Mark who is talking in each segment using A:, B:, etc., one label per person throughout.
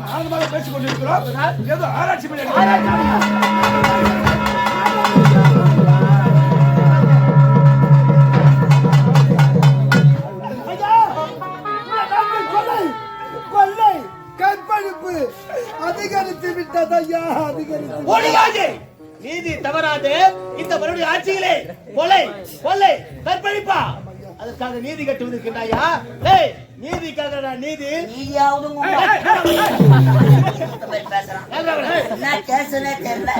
A: நாம் ஆனந்தமாக பேசிக் கொண்டிருக்கிறோம் ஏதோ ஆராய்ச்சி பண்ணி
B: ஐயா, இந்த கற்பழிப்பு அதிகரித்து விட்டது ஐயா அதிகரித்து
C: ஒழியாது நீதி தவறாது. இந்த மறுபடியும் ஆட்சியிலே. கொலை கொள்ளை கற்பழிப்பா. அதுக்காக நீதி கட்டு வந்திருக்கின்றாயா? டேய் நீதிக்காக நான் நீதி ஏய்,
D: என்ன கேசுனே தெரியல.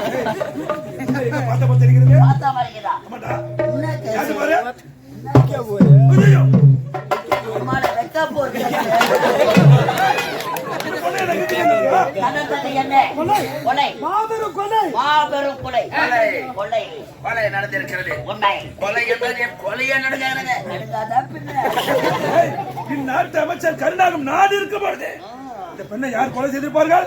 A: பார்த்த பார்த்து தெரிகிறது
D: பார்த்தா வருகிறா
A: ஆமாடா
D: என்ன
A: யாரு
D: கேசு?
A: பாரு ஐயோ,
D: அம்மால வெக்க போறது
A: பொண்ணு எனக்கு
D: என்ன கொலை.
B: மாபெரும் கொலை.
D: மாபெரும் கொலை. கொலை.
E: கொலை. நடந்திருக்கிறது.
D: உண்மை.
E: கொலை என்பது கொலையே
D: பின்ன?
A: இந்நாட்டு அமைச்சர் கருணாகம் நாடு இருக்க பொழுது இந்த பெண்ணை யார் கொலை செய்திருப்பார்கள்?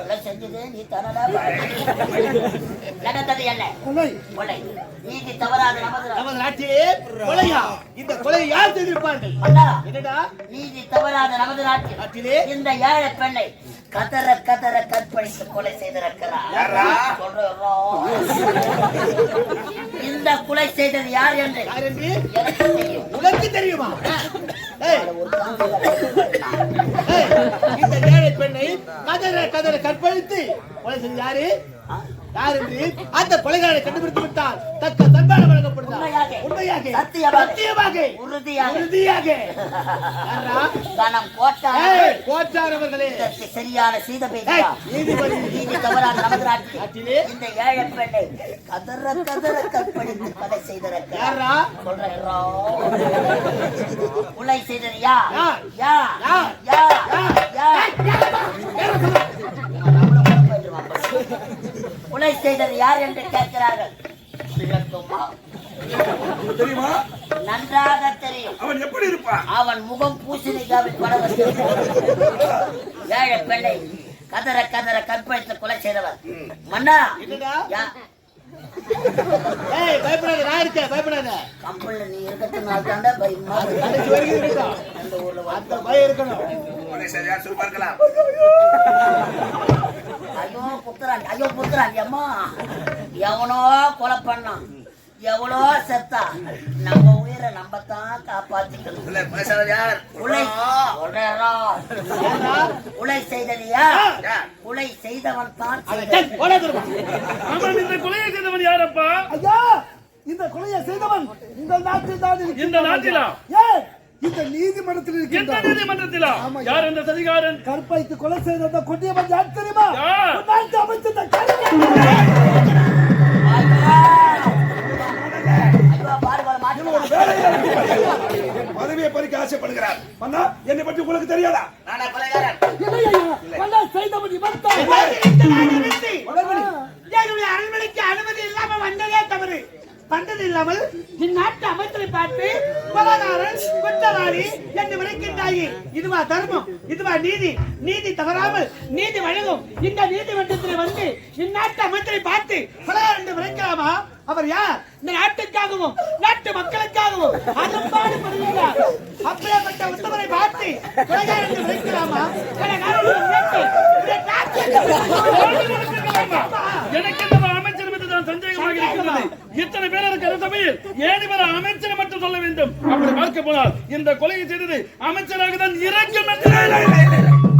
D: நடந்தது என்ன
B: கொலை.
D: கொலை. நீதி தவறாது நமது
C: நாட்டிலே கொலையா? இந்த கொலையை யார் செய்திருப்பார்கள்? என்னடா?
D: நீதி தவறாத நமது நாட்டில்.
C: நாட்டிலே
D: இந்த ஏழை பெண்ணை கதற கதற கற்பழித்து கொலை செய்திருக்கிறார். இந்த கொலை செய்தது யார் என்று
C: உனக்கு தெரியுமா? இந்த ஏழை பெண்ணை கதற கதற கற்பழித்து கொலை செய்து யாரு? யார் என்று அந்த கொலைகாரனை கண்டுபிடித்து விட்டால் தக்க தன்பான வழங்கப்படுதா
D: உண்மையாக. சத்தியமாக. உறுதியாக.
C: உறுதியாக யாரா?
D: கணம் கோட்டா
C: ஏய், கோச்சார் அவர்களே
D: சரியான சீத பேசா
C: நீதிபதி
D: நீதி
C: நாட்டிலே?
D: நாட்டில் இந்த ஏழை பெண்ணை கதற கதற கற்பழித்து கொலை
C: யாரா
D: சொல்றோம். கொலை செய்தது யார்
C: யார்?
D: யார்
C: யார்?
D: யார் கொலை செய்தது யார் என்று கேட்கிறார்கள்?
A: தெரியுமா?
D: நன்றாக தெரியும்.
A: அவன் எப்படி இருப்பான்?
D: அவன் முகம் பூசணிக்காவில் படவர் ஏழை பெண்ணை கதற கதற கற்பழித்து கொலை செய்தவர். மன்னா கம்பெனில நீ இருக்கிறதுனால தாண்டா பயமா. அந்த ஊர்ல
C: அந்த பயம் இருக்கணும்.
D: ஐயோ புத்துறான் ஐயோ புத்துறான் அம்மா. எவனோ கொலை பண்ணான். எவ்வளோ செத்தா. நம்ம உயிரை நம்ம தான் காப்பாத்திக்கணும். உலை செய்தது யார்? உலை செய்தவன் தான்
F: கொலையை செய்தவன் யாரப்பா?
B: ஐயா இந்த கொலையை செய்தவன் உங்கள் நாட்டில் தான்
F: இந்த நாட்டிலா?
B: ஏன்? இந்த நீதிமன்றத்தில்
F: எந்த
B: இருக்கின்றான்
F: நீதிமன்றத்திலா. யார் இந்த சதிகாரன்?
B: கற்பழித்து கொலை செய்த அந்த கொடியவன் யார் தெரியுமா?
F: யார்?
B: உன் நாட்டு அமைச்சர் இந்த கருணாநிதி.
D: ஐயோ, பாரு, பாரு, மாட்டுறான்.
A: பதவியை பறிக்க ஆசைப்படுகிறார். அண்ணா என்னை பற்றி உங்களுக்கு தெரியாதா?
E: நானே கொலைகாரன்?
B: இல்லை. ஐயா, கொலை செய்தவன் இவன் தான்.
C: என்னுடைய அரண்மனைக்கு அனுமதி இல்லாம வந்ததே தவறு. வந்தது இல்லாமல் இந்நாட்டு அமைச்சரை பார்த்து கொலகாரன் குற்றவாளி என்று விளக்கின்றாயே. இதுவா தர்மம் இதுவா நீதி. நீதி தவறாமல் நீதி வழங்கும் இந்த நீதிமன்றத்தில் வந்து இந்நாட்டு அமைச்சரை பார்த்து கொலகாரன் என்று விளக்கலாமா? அவர் யார்? இந்த நாட்டுக்காகவும் நாட்டு மக்களுக்காகவும் அரும்பாடு படுகிறார் அப்படியாப்பட்ட உத்தமரை பார்த்து கொலகாரன் என்று விளக்கலாமா? கொலைகாரன்
F: எனக்கு தான் சந்தேகமாக இருக்கிறது. இத்தனை பேர் இருக்கிற சபையில் ஏழு பேர் அமைச்சர் மட்டும் சொல்ல வேண்டும். அப்படி பார்க்க போனால் இந்த கொலையை செய்தது அமைச்சராக தான் இறக்கும் என்று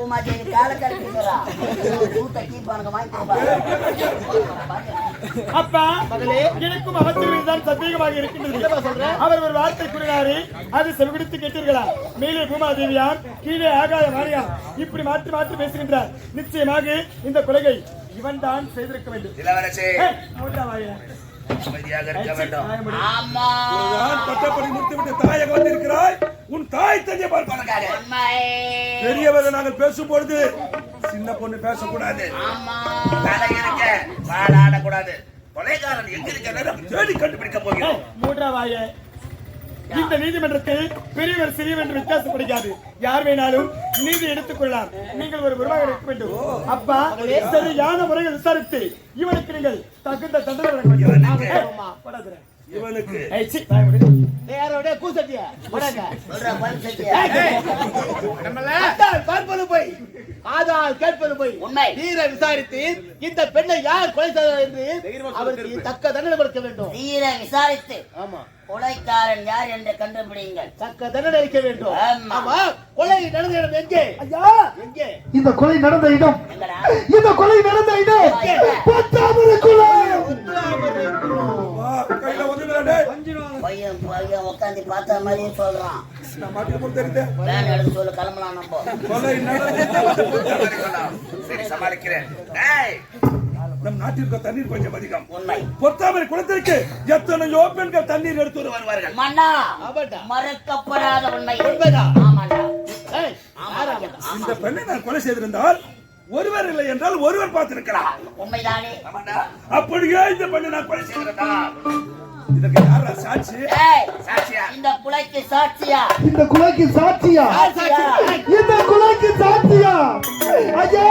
D: பூ மாட்டி கால கட்டிக்கிறா பூத்த கீப்பானுங்க வாங்கி கொடுப்பா
F: அப்பா மகளே எனக்கும் அமைச்சர் தான் சந்தேகமாக இருக்கின்றது. அவர் ஒரு வார்த்தை கூறினாரு. அது செவிடுத்து கேட்டீர்களா? மேலே பூமாதேவியார் கீழே ஆகாய வாரியார் இப்படி மாற்றி மாற்றி பேசுகின்றார். நிச்சயமாக இந்த கொலையை இவன் தான் செய்திருக்க வேண்டும்.
E: இளவரசி
F: வாயை.
E: அமைதியாக இருக்க வேண்டும்.
D: ஆமா.
A: தாயகம் உன் தாய் பார்ப்பாங்க
D: உண்மை
A: பெரியவர்கள் நாங்கள் பேசும் பொழுது சின்ன பொண்ணு பேசக்கூடாது.
E: தலை இருக்க வாழாடக்கூடாது கொலைகாரன் எங்க இருக்க? தேடி கண்டுபிடிக்க போகிறோம்
F: மூன்றா வாயை. இந்த நீதிமன்றத்தில் பெரியவர் சிறியவர் என்று வித்தியாசம் கிடைக்காது யார் வேணாலும் நீதி எடுத்துக் கொள்ளலாம் நீங்கள் ஒரு குருவாக இருக்க வேண்டும். அப்பா சரியான முறையில் விசாரித்து இவனுக்கு நீங்கள் தகுந்த தண்டனை வழங்க வேண்டும்.
A: இவனுக்கு.
B: யாரோட கூசட்டியா பார்ப்பது போய் ஆதால் கேட்பது போய்
D: உண்மை.
B: தீர விசாரித்து இந்த பெண்ணை யார் கொலை செய்தார் என்று அவருக்கு தக்க தண்டனை கொடுக்க வேண்டும்.
D: தீர விசாரித்து
B: ஆமா.
D: கொலைக்காரன் யார் என்று கண்டுபிடிங்கள்
B: தக்க தண்டனை அளிக்க வேண்டும்.
D: ஆமா.
B: கொலை நடந்த இடம் எங்கே? ஐயா! எங்கே?
G: இந்த கொலை நடந்த இடம். இந்த கொலை நடந்த இடம்? பத்தாமரை குளம்.
D: பையன் பையன் உட்காந்து பார்த்த மாதிரியே சொல்றான். வேன் எடுத்து சொல்லு கிளம்பலாம் நம்ம.
E: சமாளிக்கிறேன். டேய்,
A: நம் நாட்டிற்கு தண்ணீர் கொஞ்சம் அதிகம்.
D: உண்மை.
A: பொத்தாமரை குளத்திற்கு எத்தனையோ பெண்கள் தண்ணீர் எடுத்து வருவார்கள்.
E: வருவார்கள்
D: மன்னா மறக்கப்படாத உண்மை.
A: இந்த பெண்ணை நான் கொலை செய்திருந்தால் ஒருவர் இல்லை என்றால் ஒருவர் பார்த்திருக்கலாம்.
D: உண்மைதானே.
A: அப்படியே இந்த பெண்ணை நான் கொலை செய்திருந்தால் இதற்கு யாரா சாட்சி?
E: சாட்சியா?
D: இந்த குலைக்கு சாட்சியா?
G: இந்த கொலைக்கு சாட்சியா?
D: சாட்சியா?
G: இந்த கொலைக்கு சாட்சியா? ஐயா!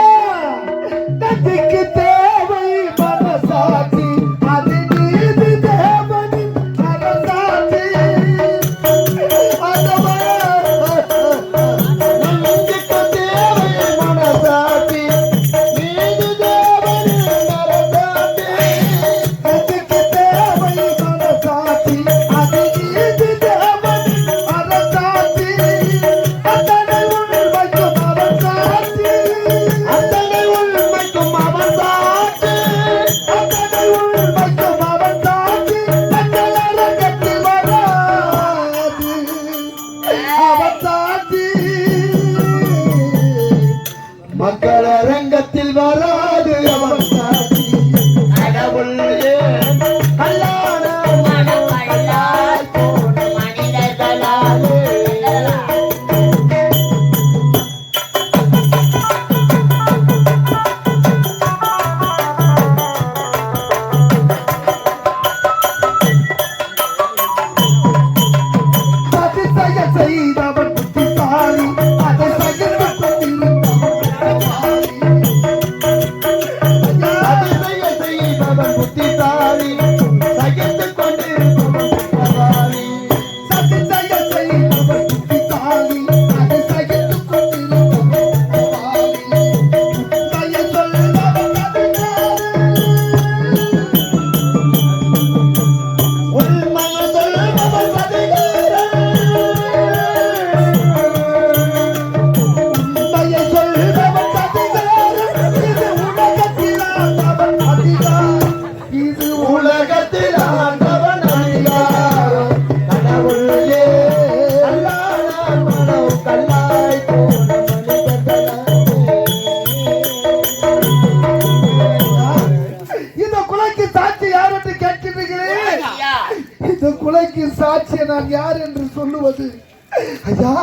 G: நான் யார் என்று சொல்லுவது? ஐயா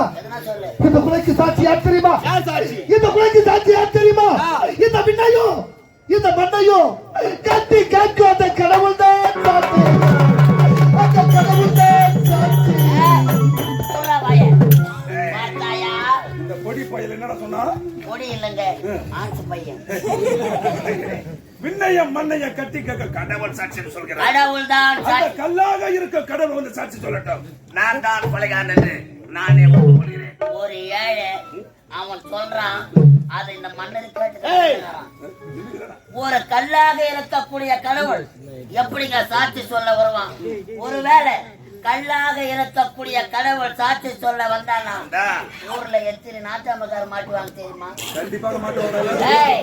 G: இந்த கொலைக்கு சாட்சி யார் தெரியுமா? இந்த கொலைக்கு சாட்சி யார் தெரியுமா? இந்த விண்ணையோ? இந்த மண்ணையோ? கட்டி காக்கும் அந்த கடவுள் தான் சாட்சி அந்த கடவுள் தான் சாட்சி
A: பொடி பையல் என்னடா சொன்னா?
D: கொடி இல்லைங்க. ஆஞ்சு பையன்.
A: விண்ணையம் மண்ணையம் கட்டி கேட்க கடவுள்
E: சாட்சியம் சொல்கிறார்.
D: கடவுள் தான்
A: அந்த
D: சாட்சி.
A: கல்லாக இருக்க கடவுள் வந்து சாட்சி சொல்லட்டும்.
E: நான் தான் கொலைகாரன் என்று நானே ஒப்புக்கொள்கிறேன்
D: ஒரு ஏழை அவன் சொல்றான் அது இந்த மன்னரை கேட்டு. ஒரு கல்லாக இருக்கக்கூடிய கடவுள் எப்படிங்க சாட்சி சொல்ல வருவான்? ஒருவேளை கல்லாக இருக்கக்கூடிய கடவுள் சாட்சி சொல்ல வந்தானா? ஊர்ல எத்தனை நாட்டாமக்கார மாட்டுவாங்க தெரியுமா?
A: கண்டிப்பாக மாட்டோம்
D: ஏய்,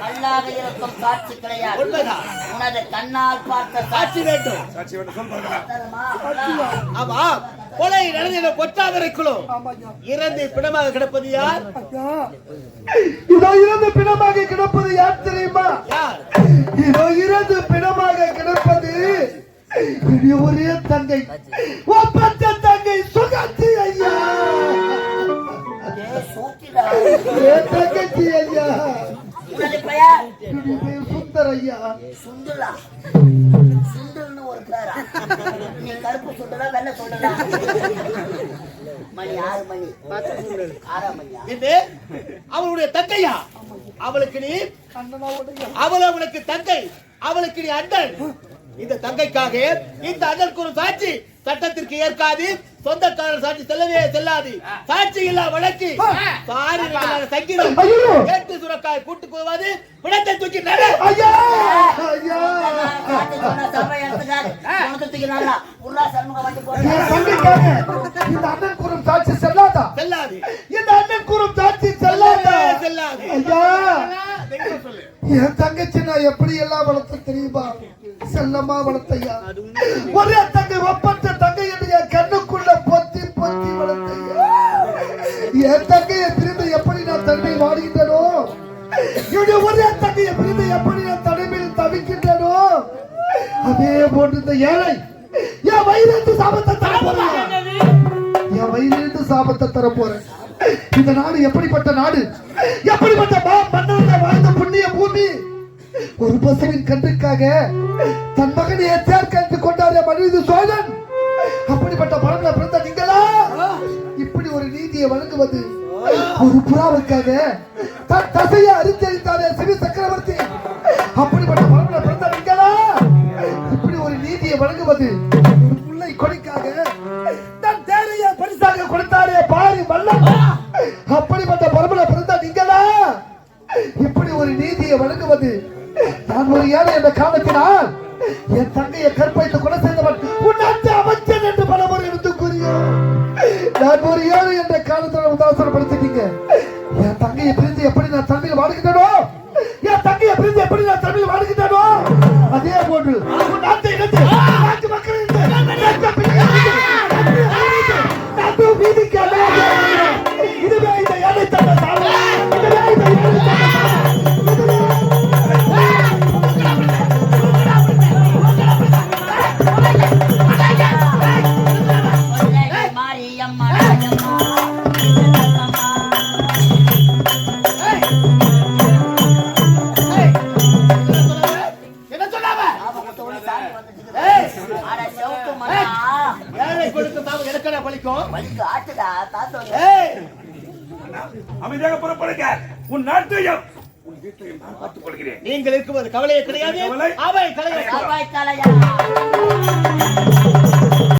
D: கல்லாக இருக்கும் சாட்சி கிடையாது.
B: உண்மைதான்.
D: உனது கண்ணால் பார்த்த
B: சாட்சி. வேண்டும்.
A: சாட்சி
D: பார்த்ததுமா?
B: ஆமா. கொலை நடந்த குளம் இறந்து பிணமாக கிடப்பது யார்?
G: இதோ இறந்து பிணமாக கிடப்பது யார் தெரியுமா?
B: யார்?
G: இதோ இறந்து பிணமாக கிடப்பது இனி ஒரே தங்கை. ஒப்பற்ற தங்கை சுகத்தி ஐயா. தங்கச்சி ஐயா. சுந்தர் ஐயா.
D: சுண்டுல்னு ஒரு பேரா? நீ கருப்பு சுண்டுலா வெள்ளை சுண்டுலா ஆறு மணி. ஆறாம்
C: இது அவளுடைய தங்கையா? அவளுக்கு நீ? அவள் அவளுக்கு தங்கை. அவளுக்கு நீ அண்ணன். இந்த தங்கைக்காக இந்த அண்ணனுக்கு ஒரு சாட்சி சட்டத்திற்கு ஏற்காது சொந்தக்காரர் சாட்சி செல்லவே செல்லாது. சாட்சி இல்லா வழக்கு. சாரி சங்கீதம்! கேட்டு சுரக்காய் கூட்டு போவாது பிணத்தை தூக்கி
G: இந்த அண்ணன் கூறும் சாட்சி செல்லாதா?
C: செல்லாது.
G: இந்த அண்ணன் கூறும் சாட்சி செல்லாதா?
C: செல்லாது.
G: ஐயா.
C: தைரியமா சொல்லு.
G: என் தங்கச்சி நான் எப்படி எல்லாம் வளர்த்த தெரியுமா? செல்லமா வளர்த்தையா ஒரே தங்கை ஒப்பற்ற தங்கை என்று என் கண்ணுக்குள்ள பொத்தி பொத்தி வளர்த்தையா என் தங்கையை பிரிந்து எப்படி நான் தன்மை வாடுகின்றனோ? என்னுடைய ஒரே தங்கையை பிரிந்து எப்படி நான் தலைமையில் தவிக்கின்றனோ? அதே போன்று இந்த ஏழை என் வயிறு சாபத்தை தர போறேன். என் வயிறு சாபத்தை தர போறேன். இந்த நாடு எப்படிப்பட்ட நாடு? எப்படிப்பட்ட மா மன்னர்கள் வாழ்ந்த புண்ணிய பூமி? ஒரு பசுவின் கன்றுக்காக தன் மகனை தேர்ந்தெடுத்து கொண்டாடிய மனித சோழன். அப்படிப்பட்ட பழங்களை பிறந்த நீங்களா? இப்படி ஒரு நீதியை வழங்குவது ஒரு புறாவுக்காக தன் தசையை அரித்தறித்தாரே சிவி சக்கரவர்த்தி. அப்படிப்பட்ட பழங்களை பிறந்த நீங்களா? இப்படி ஒரு நீதியை வழங்குவது ஒரு பிள்ளை கொடிக்காக தன் தேரையை பரிசாக கொடுத்தாரே பாரி வல்லம் அப்படிப்பட்ட பரம்பரை பிறந்த நீங்களா இப்படி ஒரு நீதியை வழங்குவது நான் ஒரு ஏழை என்ற காரணத்தினால் என் தங்கையை கற்பழித்து கொலை செய்தவன் உன் நாட்டு அமைச்சன் என்று பலமுறை எடுத்து கூறியோம் நான் ஒரு ஏழை என்ற காலத்தில் உதாசனப்படுத்திட்டீங்க என் தங்கையை பிரிந்து எப்படி நான் தமிழ் வாடுகின்றனோ என் தங்கையை பிரிந்து எப்படி நான் தமிழ் வாடுகின்றனோ அதே போன்று உன் நாட்டை
A: புறப்படுங்க உன் நாட்டையும் உன் வீட்டையும் நான் பார்த்துக் கொள்கிறேன்.
C: நீங்கள் இருக்கும்போது கவலையே கிடையாது? அவை கலையை